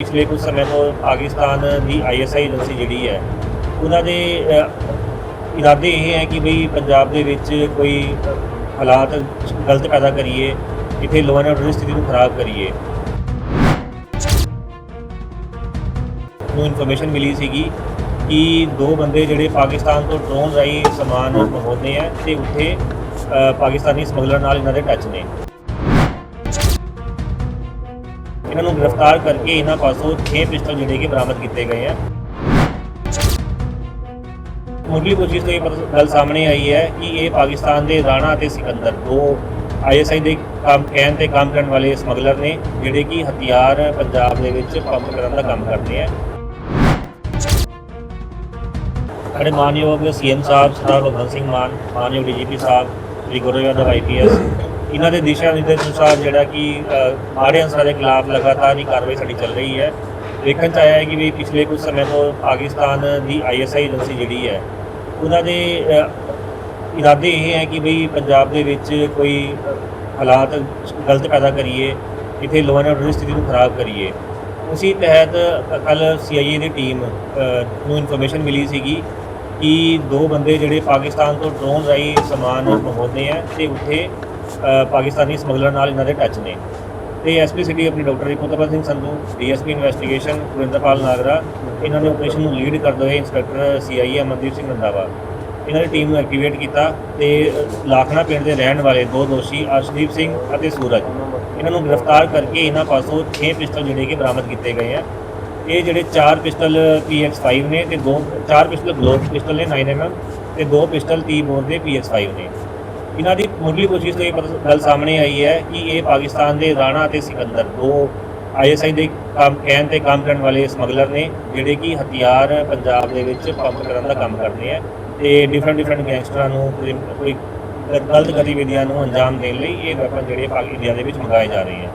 ਪਿਛਲੇ ਕੁਝ ਸਮੇਂ ਤੋਂ ਪਾਕਿਸਤਾਨ ਦੀ ਆਈਐਸਆਈ ਏਜੰਸੀ ਜਿਹੜੀ ਹੈ ਉਹਨਾਂ ਦੇ ਅ, ਇਰਾਦੇ ਇਹ ਹੈ ਕਿ ਬਈ ਪੰਜਾਬ ਦੇ ਵਿੱਚ ਕੋਈ ਹਾਲਾਤ ਗਲਤ ਪੈਦਾ ਕਰੀਏ ਇੱਥੇ ਲੋਅ ਐਂਡ ਆਰਡਰ ਦੀ ਸਥਿਤੀ ਨੂੰ ਖਰਾਬ ਕਰੀਏ। ਨੂੰ ਇਨਫੋਰਮੇਸ਼ਨ ਮਿਲੀ ਸੀਗੀ ਕਿ ਦੋ ਬੰਦੇ ਜਿਹੜੇ ਪਾਕਿਸਤਾਨ ਤੋਂ ਡਰੋਨ ਰਾਹੀਂ ਸਮਾਨ ਮੰਗਵਾਉਂਦੇ ਆ ਤੇ ਉੱਥੇ ਅ, ਪਾਕਿਸਤਾਨੀ ਸਮਗਲਰ ਨਾਲ ਇਹਨਾਂ ਦੇ ਟੱਚ ਨੇ। ਇਹਨਾਂ ਨੂੰ ਗ੍ਰਿਫਤਾਰ ਕਰਕੇ ਇਹਨਾਂ ਪਾਸੋਂ 6 ਪਿਸਟਲ ਜਿਹੜੇ ਕਿ ਬਰਾਮਦ ਕੀਤੇ ਗਏ ਆ। ਮੁੱਢਲੀ ਪੁੱਛਗਿੱਛ ਤੋਂ ਇਹ ਪਤਾ- ਗੱਲ ਸਾਹਮਣੇ ਆਈ ਹੈ ਕਿ ਇਹ ਪਾਕਿਸਤਾਨ ਦੇ ਰਾਣਾ ਅਤੇ ਸਿਕੰਦਰ ਦੋ ਆਈਐਸਆਈ ਦੇ ਕੰਮ, ਕਹਿਣ ਤੇ ਕੰਮ ਕਰਨ ਵਾਲੇ ਸਮਗਲਰ ਨੇ, ਜਿਹੜੇ ਕਿ ਹਥਿਆਰ ਪੰਜਾਬ ਦੇ ਵਿੱਚ ਪੰਪ ਕਰਨ ਦਾ ਕੰਮ ਕਰਦੇ ਆ। ਸਾਡੇ ਮਾਨਯੋਗ ਸੀਐਮ ਸਾਹਿਬ, ਸਰਦਾਰ ਭਗਵੰਤ ਸਿੰਘ ਮਾਨ, ਮਾਨਯੋਗ ਡੀਜੀਪੀ ਸਾਹਿਬ, ਸ੍ਰੀ ਗੁਰੂ ਯਾਦਵ ਆਈਪੀਐਸ ਇਹਨਾਂ ਦੇ ਦਿਸ਼ਾ ਨਿਰਦੇਸ਼ ਅਨੁਸਾਰ ਜਿਹੜਾ ਕਿ ਅ, ਮਾੜੇ ਅਨਸਰਾਂ ਦੇ ਖਿਲਾਫ ਲਗਾਤਾਰ ਹੀ ਕਾਰਵਾਈ ਸਾਡੀ ਚੱਲ ਰਹੀ ਹੈ। ਦੇਖਣ ਚ ਆਇਆ ਹੈ ਕਿ ਵੀ ਪਿਛਲੇ ਕੁਝ ਸਮੇਂ ਤੋਂ ਪਾਕਿਸਤਾਨ ਦੀ ਆਈਐਸਆਈ ਏਜੰਸੀ ਜਿਹੜੀ ਹੈ ਉਹਨਾਂ ਦੇ ਇਰਾਦੇ ਇਹ ਹੈ ਕਿ ਬਈ ਪੰਜਾਬ ਦੇ ਵਿੱਚ ਕੋਈ ਹਾਲਾਤ ਗਲਤ ਪੈਦਾ ਕਰੀਏ ਇੱਥੇ ਲੋਅ ਐਂਡ ਆਰਡਰ ਸਥਿਤੀ ਨੂੰ ਖਰਾਬ ਕਰੀਏ। ਉਸੇ ਤਹਿਤ ਕੱਲ ਸੀਆਈਏ ਦੀ ਟੀਮ ਨੂੰ ਇਨਫੋਰਮੇਸ਼ਨ ਮਿਲੀ ਸੀਗੀ ਕਿ ਦੋ ਬੰਦੇ ਜਿਹੜੇ ਪਾਕਿਸਤਾਨ ਤੋਂ ਡਰੋਨ ਰਾਹੀਂ ਸਮਾਨ ਮੰਗਵਾਉਂਦੇ ਆ ਤੇ ਉੱਥੇ ਪਾਕਿਸਤਾਨੀ ਸਮਗਲਰ ਨਾਲ ਇਹਨਾਂ ਦੇ ਟੱਚ ਨੇ। ਤੇ ਐਸਪੀ ਸਿਟੀ ਆਪਣੀ doctor Ripotpal Singh Sandhu DSP investigation Gurinderpal Nagra, ਇਹਨਾਂ ਨੇ ਆਪਰੇਸ਼ਨ ਨੂੰ ਲੀਡ ਕਰਦੇ ਹੋਏ ਇੰਸਪੈਕਟਰ ਸੀਆਈਏ ਅਮਨਦੀਪ ਸਿੰਘ ਰੰਧਾਵਾ। ਇਹਨਾਂ ਦੀ ਟੀਮ ਨੂੰ ਐਕਟੀਵੇਟ ਕੀਤਾ ਤੇ ਲਾਖਣਾ ਪਿੰਡ ਦੇ ਰਹਿਣ ਵਾਲੇ ਦੋ ਦੋਸ਼ੀ ਅਰਸ਼ਦੀਪ ਸਿੰਘ ਅਤੇ ਸੂਰਜ। ਇਹਨਾਂ ਨੂੰ ਗ੍ਰਿਫਤਾਰ ਕਰਕੇ ਇਹਨਾਂ ਪਾਸੋਂ 6 ਪਿਸਟਲ ਜਿਹੜੇ ਕਿ ਬਰਾਮਦ ਕੀਤੇ ਗਏ ਆ। ਇਹ ਜਿਹੜੇ ਚਾਰ ਪਿਸਟਲ PX5 ਨੇ ਤੇ ਦੋ, ਚਾਰ ਪਿਸਟਲ ਗਲੋਕ ਪਿਸਟਲ ਨੇ 9mm ਤੇ ਦੋ ਪਿਸਟਲ ਟੀ ਬੋਰ ਦੇ PX5 ਨੇ। ਇਹਨਾਂ ਦੀ ਮੁੱਢਲੀ ਕੋਸ਼ਿਸ਼ ਤੋਂ ਇਹ ਗੱਲ ਸਾਹਮਣੇ ਆਈ ਹੈ ਕਿ ਇਹ ਪਾਕਿਸਤਾਨ ਦੇ ਰਾਣਾ ਅਤੇ ਸਿਕੰਦਰ, ਦੋ ਆਈਐਸਆਈ ਦੇ ਕੰਮ, ਕਹਿਣ ਤੇ ਕੰਮ ਕਰਨ ਵਾਲੇ ਸਮਗਲਰ ਨੇ, ਜਿਹੜੇ ਕਿ ਹਥਿਆਰ ਪੰਜਾਬ ਦੇ ਵਿੱਚ ਪੰਪ ਕਰਨ ਦਾ ਕੰਮ ਕਰਦੇ ਆ ਤੇ ਡਿਫਰੈਂਟ ਡਿਫਰੈਂਟ ਗੈਂਗਸਟਰਾਂ ਨੂੰ ਕੋਈ ਗਲਤ ਗਤੀਵਿਧੀਆਂ ਨੂੰ ਅੰਜਾਮ ਦੇਣ ਲਈ ਇਹ ਵੈਪਨ ਜਿਹੜੇ ਪਾਕ, ਇੰਡੀਆ ਦੇ ਵਿੱਚ ਮੰਗਾਏ ਜਾ ਰਹੇ ਆ।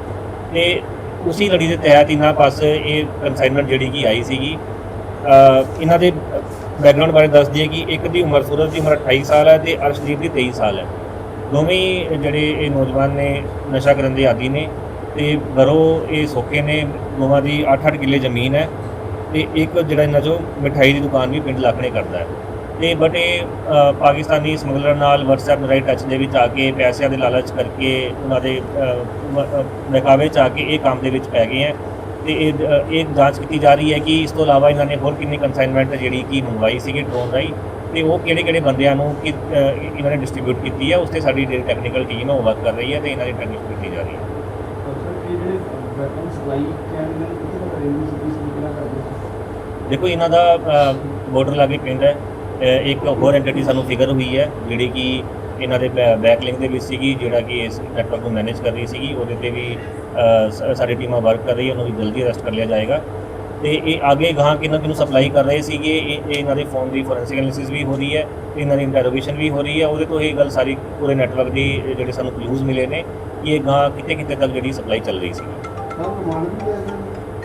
ਤੇ ਉਸੇ ਲੜੀ ਦੇ ਤਹਿਤ ਇਹਨਾਂ ਪਾਸ ਇਹ ਕਨਸਾਈਨਮੈਂਟ ਜਿਹੜੀ ਕਿ ਆਈ ਸੀਗੀ ਇਹਨਾਂ ਦੇ ਬੈਕਗ੍ਰਾਉਂਡ ਬਾਰੇ ਦੱਸ ਦਈਏ ਕਿ ਇੱਕ ਦੀ ਉਮਰ ਸੂਰਜ ਦੀ ਉਮਰ 28 ਸਾਲ ਹੈ ਤੇ ਅਰਸ਼ਦੀਪ ਦੀ 23 ਸਾਲ ਹੈ। ਦੋਵੇਂ ਜਿਹੜੇ ਇਹ ਨੌਜਵਾਨ ਨੇ ਨਸ਼ਾ ਕਰਨ ਦੇ ਆਦੀ ਨੇ ਤੇ ਘਰੋਂ ਇਹ ਸੌਖੇ ਨੇ, ਦੋਵਾਂ ਦੀ 8-8 ਕਿੱਲੇ ਜ਼ਮੀਨ ਹੈ ਤੇ ਇੱਕ ਜਿਹੜਾ ਇਹਨਾਂ ਚੋਂ ਮਿਠਾਈ ਦੀ ਦੁਕਾਨ ਵੀ ਪਿੰਡ ਲਾਖਣੇ ਕਰਦਾ ਹੈ। ਤੇ ਬਟ ਇਹ ਪਾਕਿਸਤਾਨੀ ਸਮਗਲਰ ਨਾਲ WhatsApp ਰਾਈਟ ਟੱਚ ਦੇ ਵਿੱਚ ਆ ਕੇ ਪੈਸਿਆਂ ਦੇ ਲਾਲਚ ਕਰਕੇ ਉਹਨਾਂ ਦੇ ਮਹਿਕਾਵੇ ਚ ਆ ਕੇ ਇਹ ਕੰਮ ਦੇ ਵਿੱਚ ਪੈ ਗਏ ਹੈ ਤੇ ਇਹ ਇਹ ਜਾਂਚ ਕੀਤੀ ਜਾ ਰਹੀ ਹੈ ਕਿ ਇਸ ਤੋਂ ਇਲਾਵਾ ਇਹਨਾਂ ਨੇ ਹੋਰ ਕਿੰਨੀ ਕਨਸਾਈਨਮੈਂਟ ਜਿਹੜੀ ਕਿ ਮੰਗਵਾਈ ਸੀਗੀ ਡਰੋਨ ਰਾਹੀਂ ਤੇ ਉਹ ਕਿਹੜੇ ਕਿਹੜੇ ਬੰਦਿਆਂ ਨੂੰ ਕਿ ਅ, ਇਹਨਾਂ ਨੇ ਡਿਸਟ੍ਰੀਬਿਊਟ ਕੀਤੀ ਹੈ ਉਸ ਤੇ ਸਾਡੀ ਜਿਹੜੀ ਟੈਕਨੀਕਲ ਟੀਮ ਹੈ ਉਹ ਵਰਕ ਕਰ ਰਹੀ ਹੈ ਤੇ ਇਹਨਾਂ ਦੀ ਟੈਕਨੀਕ ਕੀਤੀ ਜਾ ਰਹੀ ਹੈ ਵੈਪਨ ਸਪਲਾਈ ਕੈਨ ਨੇ ਕਿਤੇ ਰੇਲਵੇ ਸਿਟੀ ਸਿਟੀ ਕਰਦੇ ਦੇਖੋ ਇਹਨਾਂ ਦਾ ਬਾਰਡਰ ਲਾਗੇ ਪਿੰਡ ਹੈ ਅ, ਇੱਕ ਹੋਰ ਐਂਟੀਟੀ ਸਾਨੂੰ ਫਿਗਰ ਹੋਈ ਹੈ ਜਿਹੜੀ ਕਿ ਇਹਨਾਂ ਦੇ ਬੈਕ ਲਿੰਕ ਦੇ ਵਿੱਚ ਸੀਗੀ ਜਿਹੜਾ ਕਿ ਇਸ ਨੈਟਵਰਕ ਨੂੰ ਮੈਨੇਜ ਕਰ ਰਹੀ ਸੀਗੀ ਉਹਦੇ ਤੇ ਵੀ ਅ, ਸ- ਸਾਡੀ ਟੀਮਾਂ ਵਰਕ ਕਰ ਰਹੀ ਹੈ ਉਹਨੂੰ ਵੀ ਜਲਦੀ ਅਰੈਸਟ ਕਰ ਲਿਆ ਜਾਏਗਾ। ਤੇ ਇਹ ਅੱਗੇ ਗਾਂ ਕਿਹਨਾਂ ਕਿਹਨੂੰ ਸਪਲਾਈ ਕਰ ਰਹੇ ਸੀਗੇ, ਇਹ ਇਹ ਇਹਨਾਂ ਦੇ ਫੋਨ ਦੀ ਫੋਰੈਂਸਿਕ ਐਨਾਲਿਸਿਸ ਵੀ ਹੋ ਰਹੀ ਹੈ, ਤੇ ਇਹਨਾਂ ਦੀ ਇੰਟਰੋਗੇਸ਼ਨ ਵੀ ਹੋ ਰਹੀ ਹੈ, ਉਹਦੇ ਤੋਂ ਇਹ ਗੱਲ ਸਾਰੀ ਪੂਰੇ ਨੈਟਵਰਕ ਦੀ ਜਿਹੜੇ ਸਾਨੂੰ ਕਲੂਜ਼ ਮਿਲੇ ਨੇ, ਕਿ ਇਹ ਗਾਂ ਕਿਤੇ ਕਿਤੇ ਤੱਕ ਜਿਹੜੀ ਸਪਲਾਈ ਚੱਲ ਰਹੀ ਸੀ।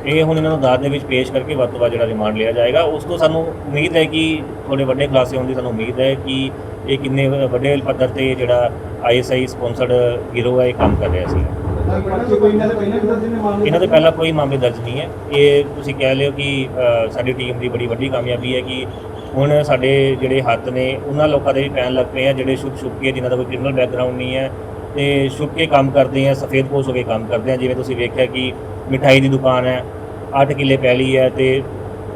ਇਹ ਹੁਣ ਇਹਨਾਂ ਨੂੰ ਅਦਾਲਤ ਦੇ ਵਿੱਚ ਪੇਸ਼ ਕਰਕੇ ਵੱਧ ਤੋਂ ਵੱਧ ਜਿਹੜਾ ਰਿਮਾਂਡ ਲਿਆ ਜਾਏਗਾ, ਉਸ ਤੋਂ ਸਾਨੂੰ ਉਮੀਦ ਹੈ ਕਿ ਥੋੜੇ ਵੱਡੇ ਖੁਲਾਸੇ ਹੋਣ ਦੀ ਸਾਨੂੰ ਉਮੀਦ ਹੈ ਕਿ ਇਹ ਕਿੰਨੇ ਵੱਡੇ ਪੱਧਰ ਤੇ ਜਿਹੜਾ ਆਈਐਸਆਈ ਸਪਾਂਸਰਡ ਗਿਰੋਹ ਹੈ, ਇਹ ਕੰਮ ਕਰ ਰਿਹਾ ਸੀ। ਇਹਨਾਂ ਦੇ ਪਹਿਲਾਂ ਕੋਈ ਮਾਮਲੇ ਦਰਜ ਨਹੀਂ ਹੈ। ਇਹ ਤੁਸੀਂ ਕਹਿ ਲਿਓ ਕਿ ਅ, ਸਾਡੀ ਟੀਮ ਦੀ ਬੜੀ ਵੱਡੀ ਕਾਮਯਾਬੀ ਹੈ ਕਿ ਹੁਣ ਸਾਡੇ ਜਿਹੜੇ ਹੱਥ ਨੇ ਉਹਨਾਂ ਲੋਕਾਂ ਦੇ ਵੀ ਪੈਣ ਲੱਗ ਪਏ ਆ ਜਿਹੜੇ ਛੁਪ ਛੁਪ ਕੇ ਜਿਨ੍ਹਾਂ ਦਾ ਕੋਈ ਕ੍ਰਿਮੀਨਲ ਬੈਕਗ੍ਰਾਉਂਡ ਨਹੀਂ ਹੈ। ਤੇ ਛੁਪ ਕੇ ਕੰਮ ਕਰਦੇ ਆ ਸਫੇਦ ਪੋਸ਼ ਹੋ ਕੇ ਕੰਮ ਕਰਦੇ ਆ। ਜਿਵੇਂ ਤੁਸੀਂ ਵੇਖਿਆ ਕਿ ਮਿਠਾਈ ਦੀ ਦੁਕਾਨ ਹੈ 8 ਕਿੱਲੇ ਪੈਲੀ ਹੈ ਤੇ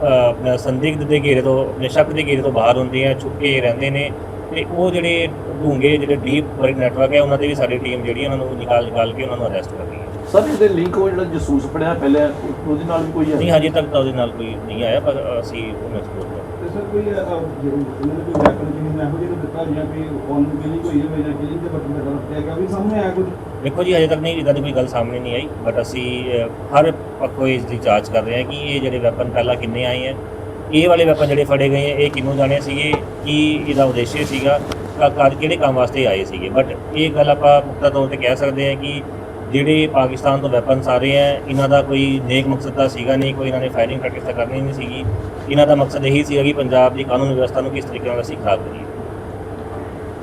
ਅ, ਆਪਣਾ ਸੰਦਿਗਧ ਦੇ ਘੇਰੇ ਤੋਂ ਆਪਣੇ ਸ਼ੱਕ ਦੇ ਘੇਰੇ ਤੋਂ ਬਾਹਰ ਹੁੰਦੇ ਆ ਛੁਪ ਕੇ ਰਹਿੰਦੇ ਨੇ। ਤੇ ਉਹ ਜਿਹੜੇ ਢੂੰਗੇ ਜਿਹੜੇ ਡੀਪ ਵਰਕ ਨੈਟਵਰਕ ਹੈ ਉਹਨਾਂ ਤੇ ਵੀ ਸਾਡੀ ਟੀਮ ਜਿਹੜੀ ਉਹਨਾਂ ਨੂੰ ਨਿਕਾਲ ਨਿਕਾਲ ਕੇ ਉਹਨਾਂ ਨੂੰ ਅਰੈਸਟ ਕਰ ਰਹੀ ਹੈ। ਸਰ ਇਹਦੇ ਲਿੰਕ ਉਹ ਜਿਹੜਾ ਜਸੂਸ ਪੜਿਆ ਪਹਿਲੇ ਉਹਦੇ ਨਾਲ ਵੀ ਕੋਈ ਨਹੀਂ ਹੈ ਹਜੇ ਤੱਕ ਤਾਂ ਉਹਦੇ ਨਾਲ ਕੋਈ ਨਹੀਂ ਆਇਆ ਪਰ ਅਸੀਂ ਉਹਨੂੰ ਐਕਸਪਲੋਰ ਕਰ ਤੇ ਸਰ ਕੋਈ ਅਹ, ਜਿਹੜੇ ਇਹਨਾਂ ਨੇ ਕੋਈ ਵੈਪਨ ਜਿਹਨੂੰ ਮੈਂ ਇਹੋ ਜਿਹੇ ਨੂੰ ਦਿੱਤਾ ਜਾਂ ਕੋਈ ਔਨ ਬਿਲੀ ਕੋਈ ਹੋਈ ਜਾਂ ਕਿਲਿੰਗ ਦੇ ਬਟਨ ਤੇ ਗਲਤ ਹੈਗਾ ਵੀ ਸਾਹਮਣੇ ਆਇਆ ਕੁਝ? ਦੇਖੋ ਜੀ ਹਜੇ ਤੱਕ ਨਹੀਂ ਇਦਾਂ ਦੀ ਕੋਈ ਗੱਲ ਸਾਹਮਣੇ ਨਹੀਂ ਆਈ ਬਟ ਅਸੀਂ ਹਰ ਪੱਖੋਂ ਇਸ ਦੀ ਜਾਂਚ ਕਰ ਰਹੇ ਹਾਂ ਕਿ ਇਹ ਜਿਹੜੇ ਵੈਪਨ ਪਹਿਲਾਂ ਕਿੰਨੇ ਆਏ ਹੈ ਇਹ ਵਾਲੇ ਵੈਪਨ ਜਿਹੜੇ ਫੜੇ ਗਏ ਹੈ ਇਹ ਕਿੰਨੂੰ ਜਾਣੇ ਸੀਗੇ, ਕੀ ਇਹਦਾ ਉਦੇਸ਼ ਸੀਗਾ ਕਾ- ਕਦ ਕਿਹੜੇ ਕੰਮ ਵਾਸਤੇ ਆਏ ਸੀਗੇ? ਬਟ ਇਹ ਗੱਲ ਆਪਾਂ ਪੁਖਤਾ ਤੌਰ ਤੇ ਕਹਿ ਸਕਦੇ ਹਾਂ ਕਿ ਜਿਹੜੇ ਪਾਕਿਸਤਾਨ ਤੋਂ ਵੈਪਨਸ ਆ ਰਹੇ ਹੈ ਇਹਨਾਂ ਦਾ ਕੋਈ ਨੇਕ ਮਕਸਦ ਤਾਂ ਸੀਗਾ ਨਹੀਂ, ਕੋਈ ਇਹਨਾਂ ਨੇ ਫਾਇਰਿੰਗ ਪ੍ਰੈਕਟਿਸ ਤਾਂ ਕਰਨੀ ਨਹੀਂ ਸੀਗੀ। ਇਹਨਾਂ ਦਾ ਮਕਸਦ ਇਹੀ ਸੀਗਾ ਕਿ ਪੰਜਾਬ ਦੀ ਕਾਨੂੰਨ ਵਿਵਸਥਾ ਨੂੰ ਕਿਸ ਤਰੀਕੇ ਨਾਲ ਅਸੀਂ ਖਰਾਬ ਕਰੀਏ।